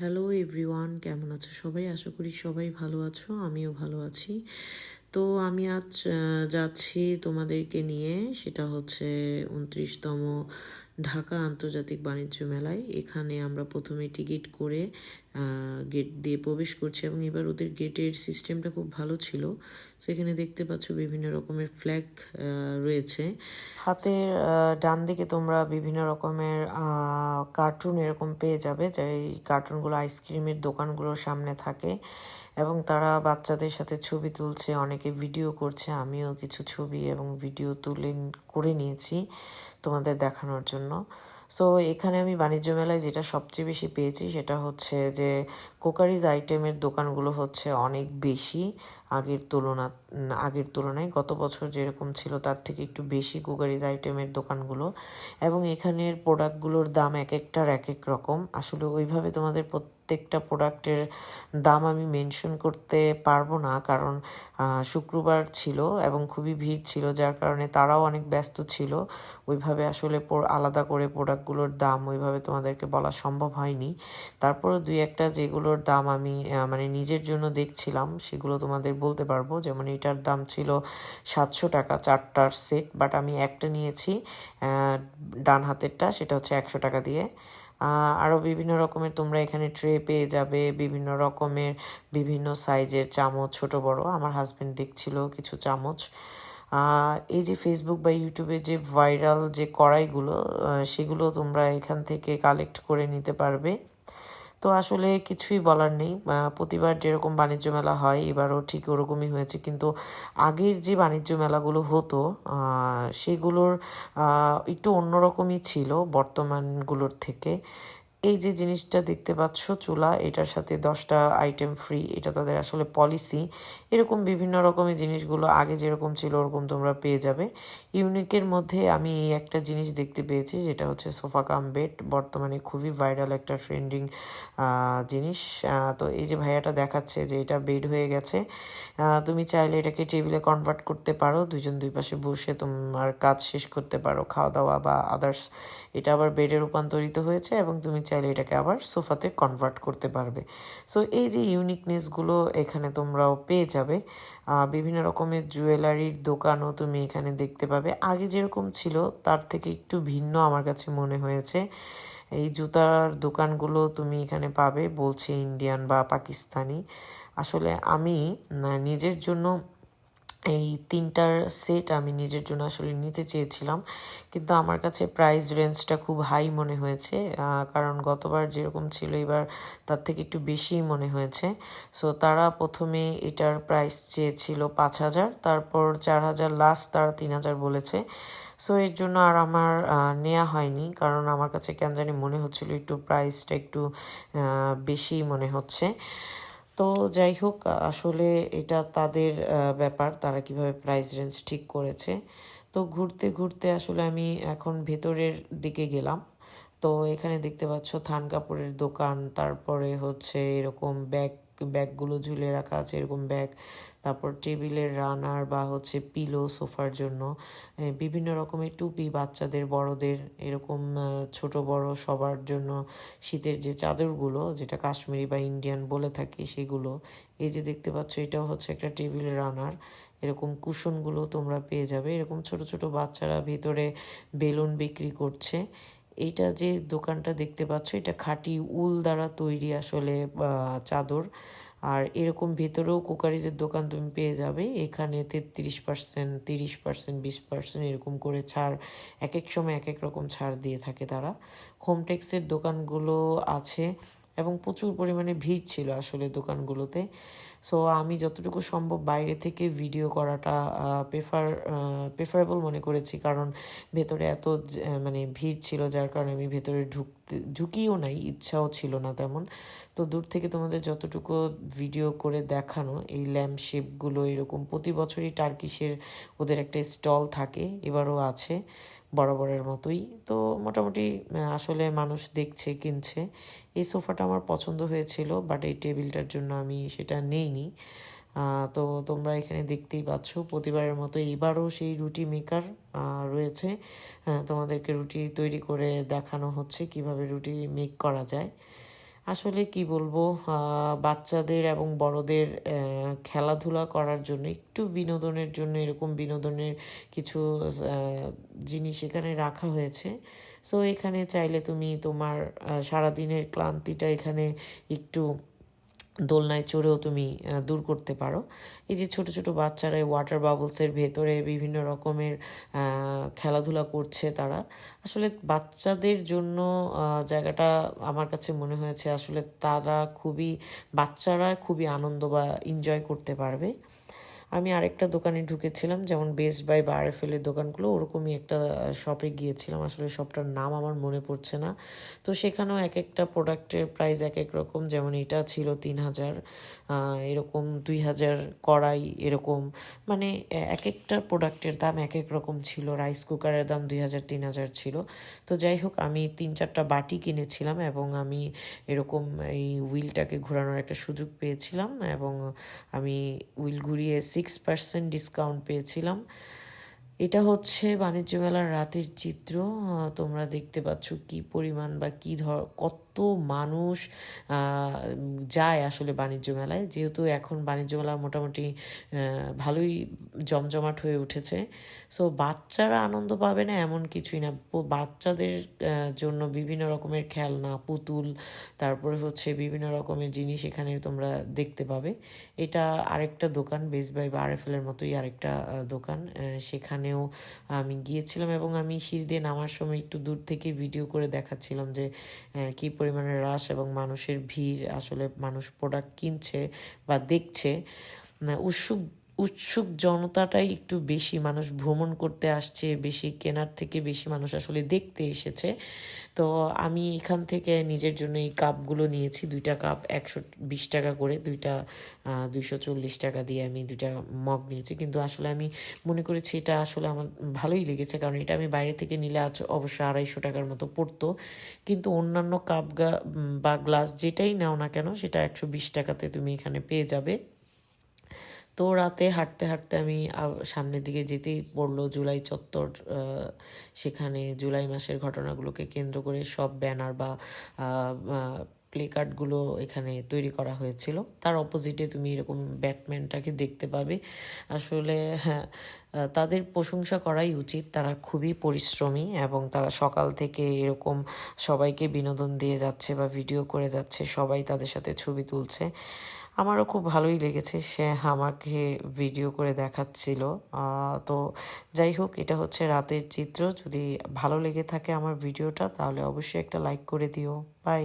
Hello everyone কেমন আছো সবাই? আশা করি সবাই ভালো আছো, আমিও ভালো আছি। তো আমি আজ যাচ্ছি তোমাদেরকে নিয়ে, সেটা হচ্ছে উনত্রিশতম ঢাকা আন্তর্জাতিক বাণিজ্য মেলায়। এখানে আমরা প্রথমে টিকিট করে গেট দিয়ে প্রবেশ করছি এবং এবার ওদের গেটের সিস্টেমটা খুব ভালো ছিল। সো এখানে দেখতে পাচ্ছ বিভিন্ন রকমের ফ্ল্যাগ রয়েছে। হাতের ডান দিকে তোমরা বিভিন্ন রকমের কার্টুন এরকম পেয়ে যাবে, যে কার্টুনগুলো আইসক্রিমের দোকানগুলোর সামনে থাকে। এবং তারা বাচ্চাদের সাথে ছবি তুলছে, অনেকে ভিডিও করছে, আমিও কিছু ছবি এবং ভিডিও তুলে, করে নিয়েছি। তোমাদের দেখানোর জন্য। সো এখানে আমি বাণিজ্য মেলায় যেটা সবচেয়ে বেশি পেয়েছি সেটা হচ্ছে যে কোকারিজ আইটেমের দোকানগুলো হচ্ছে অনেক বেশি আগের তুলনা, আগের তুলনায়। গত বছর যেরকম ছিল তার থেকে একটু বেশি কুকারিজ আইটেমের দোকানগুলো। এবং এখানের প্রোডাক্টগুলোর দাম এক একটার এক এক রকম। আসলে ওইভাবে তোমাদের প্রত্যেকটা প্রোডাক্টের দাম আমি মেনশন করতে পারব না কারণ শুক্রবার ছিল এবং খুবই ভিড় ছিল, যার কারণে তারাও অনেক ব্যস্ত ছিল। ওইভাবে আসলে আলাদা করে প্রোডাক্টগুলোর দাম ওইভাবে তোমাদেরকে বলা সম্ভব হয়নি। তারপরে দুই একটা যেগুলোর দাম আমি মানে নিজের জন্য দেখছিলাম, সেগুলো তোমাদের বলতে পারব। যেমন এটার দাম ছিল সাতশো টাকা চারটার সেট, বাট আমি একটা নিয়েছি ডান হাতেরটা, সেটা হচ্ছে একশো টাকা দিয়ে। আরও বিভিন্ন রকমের তোমরা এখানে ট্রে পেয়ে যাবে, বিভিন্ন রকমের বিভিন্ন সাইজের চামচ, ছোট বড়। আমার হাজবেন্ড দেখছিল কিছু চামচ। এই যে ফেসবুক বা ইউটিউবে যে ভাইরাল যে কড়াইগুলো সেগুলো তোমরা এখান থেকে কালেক্ট করে নিতে পারবে। তো আসলে কিছুই বলার নেই। প্রতিবার যেরকম বাণিজ্য মেলা হয়, এবারও ঠিক ওরকমই হয়েছে। কিন্তু আগের যে বাণিজ্য মেলাগুলো হতো সেগুলোর একটু অন্যরকমই ছিল বর্তমানগুলোর থেকে। এই যে জিনিসটা দেখতে পাচ্ছ, চুলা, এটার সাথে দশটা আইটেম ফ্রি এটা তাদের আসলে পলিসি এরকম বিভিন্ন রকমের জিনিসগুলো আগে যেরকম ছিল, ওরকম তোমরা পেয়ে যাবে। ইউনিকের মধ্যে আমি এই একটা জিনিস দেখতে পেয়েছি, যেটা হচ্ছে সোফা কাম বেড। বর্তমানে খুবই ভাইরাল একটা ট্রেন্ডিং জিনিস। তো এই যে ভাইয়াটা দেখাচ্ছে যে এটা বেড হয়ে গেছে। তুমি চাইলে এটাকে টেবিলে কনভার্ট করতে পারো দুজন দুই পাশে বসে তোমার কাজ শেষ করতে পারো খাওয়া দাওয়া বা আদার্স এটা আবার বেডে রূপান্তরিত হয়েছে এবং তুমি চাইলে এটাকে আবার সোফাতে কনভার্ট করতে পারবে। সো এই যে ইউনিকনেসগুলো এখানে তোমরাও পেয়ে যাবে। বিভিন্ন রকমের জুয়েলারির দোকানও তুমি এখানে দেখতে পাবে। আগে যেরকম ছিল, তার থেকে একটু ভিন্ন আমার কাছে মনে হয়েছে। এই জুতার দোকানগুলো তুমি এখানে পাবে, বলছে ইন্ডিয়ান বা পাকিস্তানি। আসলে আমি নিজের জন্য এই তিনটার সেট আমি নিজের জন্য আসলে নিতে চেয়েছিলাম। কিন্তু আমার কাছে প্রাইস রেঞ্জটা খুব হাই মনে হয়েছে কারণ গতবার যেরকম ছিল এবার তার থেকে একটু বেশিই মনে হয়েছে। সো তারা প্রথমে এটার প্রাইস চেয়েছিল পাঁচ হাজার, তারপর চার হাজার লাস্ট তারা তিন হাজার বলেছে। সো এর জন্য আর আমার নেওয়া হয়নি, কারণ আমার কাছে কেন জানি মনে হচ্ছিল একটু প্রাইসটা একটু বেশি মনে হচ্ছে। তো যাই হোক আসলে এটা তাদের ব্যাপার। তারা কীভাবে প্রাইস রেঞ্জ ঠিক করেছে। তো ঘুরতে ঘুরতে আসলে আমি এখন ভেতরের দিকে গেলাম। তো এখানে দেখতে পাচ্ছ থান কাপড়ের দোকান। তারপরে হচ্ছে এরকম ব্যাগ ব্যাগগুলো ঝুলে রাখা আছে, এরকম ব্যাগ। তারপর টেবিলের রানার বা হচ্ছে পিলো সোফার জন্য বিভিন্ন রকমের টুপি বাচ্চাদের, বড়দের, এরকম ছোট বড় সবার জন্য শীতের যে চাদরগুলো, যেটা কাশ্মীরি বা ইন্ডিয়ান বলে থাকি সেগুলো। এই যে দেখতে পাচ্ছ, এটাও হচ্ছে একটা টেবিল রানার। এরকম কুশনগুলো তোমরা পেয়ে যাবে। এরকম ছোট ছোট বাচ্চারা ভিতরে বেলুন বিক্রি করছে। এইটা যে দোকানটা দেখতে পাচ্ছ, এটা খাঁটি উল দ্বারা তৈরি আসলে চাদর। আর এরকম ভেতরেও কুকারিজের দোকান তুমি পেয়ে যাবে। এখানে তেত্রিশ পার্সেন্ট, তিরিশ পার্সেন্ট, বিশ পার্সেন্ট এরকম করে ছাড় এক এক সময় এক এক রকম ছাড় দিয়ে থাকে তারা। হোমটেক্সের দোকানগুলো আছে। এবং প্রচুর পরিমাণে ভিড় ছিল আসলে দোকানগুলোতে। সো আমি যতটুকু সম্ভব বাইরে থেকে ভিডিও করাটা প্রেফার প্রেফারেবল মনে করেছি। কারণ ভেতরে এত মানে ভিড় ছিল, যার কারণে আমি ভেতরে ঢুকতে, ঢুকিও নাই, ইচ্ছাও ছিল না তেমন। তো দূর থেকে তোমাদের যতটুকু ভিডিও করে দেখানো, এই ল্যাম্প শেপগুলো এরকম প্রতি বছরই টার্কিশের ওদের একটা স্টল থাকে, এবারও আছে। বরাবরের মতোই। তো মোটামুটি আসলে মানুষ দেখছে, কিনছে। এই সোফাটা আমার পছন্দ হয়েছিল বাট এই টেবিলটার জন্য আমি সেটা নেইনি। তো তোমরা এখানে দেখতেই পাচ্ছ, প্রতিবারের মতো এবারও সেই রুটি মেকার রয়েছে। তোমাদেরকে রুটি তৈরি করে দেখানো হচ্ছে, কীভাবে রুটি মেক করা যায়। আসলে কি বলব বাচ্চাদের এবং বড়দের খেলাধুলা করার জন্য, একটু বিনোদনের জন্য এরকম বিনোদনের কিছু জিনিস এখানে রাখা হয়েছে। সো এখানে চাইলে তুমি তোমার সারাদিনের ক্লান্তিটা এখানে একটু দোলনায় চড়েও তুমি দূর করতে পারো। এই যে ছোট ছোট বাচ্চারা ওয়াটার বাবলসের ভেতরে বিভিন্ন রকমের খেলাধুলা করছে তারা। আসলে বাচ্চাদের জন্য জায়গাটা আমার কাছে মনে হয়েছে আসলে তারা খুবই, বাচ্চারা খুবই আনন্দ বা এনজয় করতে পারবে। আমি আরেকটা দোকানে ঢুকেছিলাম, যেমন বেস্ট বাই বা আরএফএল এর দোকানগুলো, ওরকমই একটা শপে গিয়েছিলাম। আসলে শপটার নাম আমার মনে পড়ছে না। তো সেখানেও এক একটা প্রোডাক্টের প্রাইস এক এক রকম, যেমন এটা ছিল তিন হাজার এরকম দুই হাজার কড়াই এরকম। মানে এক একটা প্রোডাক্টের দাম এক এক রকম ছিল। রাইস কুকারের দাম দুই হাজার, তিন হাজার ছিল। তো যাই হোক, আমি তিন চারটা বাটি কিনেছিলাম এবং আমি এরকম এই হুইলটাকে ঘোরানোর একটা সুযোগ পেয়েছিলাম এবং আমি হুইল ঘুরিয়ে সিক্স পার্সেন্ট ডিসকাউন্ট পেয়েছিলাম। এটা হচ্ছে বাণিজ্য মেলার রাতের চিত্র। তোমরা দেখতে পাচ্ছ কি পরিমাণ বা কী ধর কত মানুষ যায় আসলে বাণিজ্য মেলায়। যেহেতু এখন বাণিজ্য মেলা মোটামুটি ভালোই জমজমাট হয়ে উঠেছে। সো বাচ্চারা আনন্দ পাবে না এমন কিছুই না। বাচ্চাদের জন্য বিভিন্ন রকমের খেলনা, পুতুল, তারপরে হচ্ছে বিভিন্ন রকমের জিনিস এখানে তোমরা দেখতে পাবে। এটা আরেকটা দোকান বেস বাই বা আরএফএল এর মতোই আরেকটা দোকান। সেখানেও আমি গিয়েছিলাম এবং আমি সিঁড়ি দিয়ে নামার সময় একটু দূর থেকে ভিডিও করে দেখাচ্ছিলাম যে কি পরিমাণে হ্রাস এবং মানুষের ভিড় আসলে মানুষ প্রোডাক্ট কিনছে বা দেখছে উৎসুক উৎসুক জনতাটাই একটু বেশি মানুষ ভ্রমণ করতে আসছে, বেশি কেনার থেকে বেশি মানুষ আসলে দেখতে এসেছে। তো আমি এখান থেকে নিজের জন্য এই কাপগুলো নিয়েছি, দুইটা কাপ একশো বিশ টাকা করে, দুইটা দুইশো চল্লিশ টাকা দিয়ে আমি দুইটা মগ নিয়েছি। কিন্তু আসলে আমি মনে করেছি এটা আসলে আমার ভালোই লেগেছে, কারণ এটা আমি বাইরে থেকে নিলে আজ অবশ্যই আড়াইশো টাকার মতো পড়তো। কিন্তু অন্যান্য কাপ গা- বা গ্লাস যেটাই নাও না কেন, সেটা একশো বিশ টাকাতে তুমি এখানে পেয়ে যাবে। তো রাতে হাঁটতে হাঁটতে আমি সামনের দিকে যেতেই পড়ল জুলাই চত্বর সেখানে জুলাই মাসের ঘটনাগুলোকে কেন্দ্র করে সব ব্যানার বা প্লে কার্ডগুলো এখানে তৈরি করা হয়েছিল। তার অপোজিটে তুমি এরকম ব্যাটম্যানটাকে দেখতে পাবে। আসলে হ্যাঁ তাদের প্রশংসা করাই উচিত। তারা খুবই পরিশ্রমী এবং তারা সকাল থেকে এরকম সবাইকে বিনোদন দিয়ে যাচ্ছে বা ভিডিও করে যাচ্ছে। সবাই তাদের সাথে ছবি তুলছে। আমারও খুব ভালোই লেগেছে সে আমাকে ভিডিও করে দেখাচ্ছিল। তো যাই হোক, এটা হচ্ছে রাতের চিত্র। যদি ভালো লেগে থাকে আমার ভিডিওটা তাহলে অবশ্যই একটা লাইক করে দিও। বাই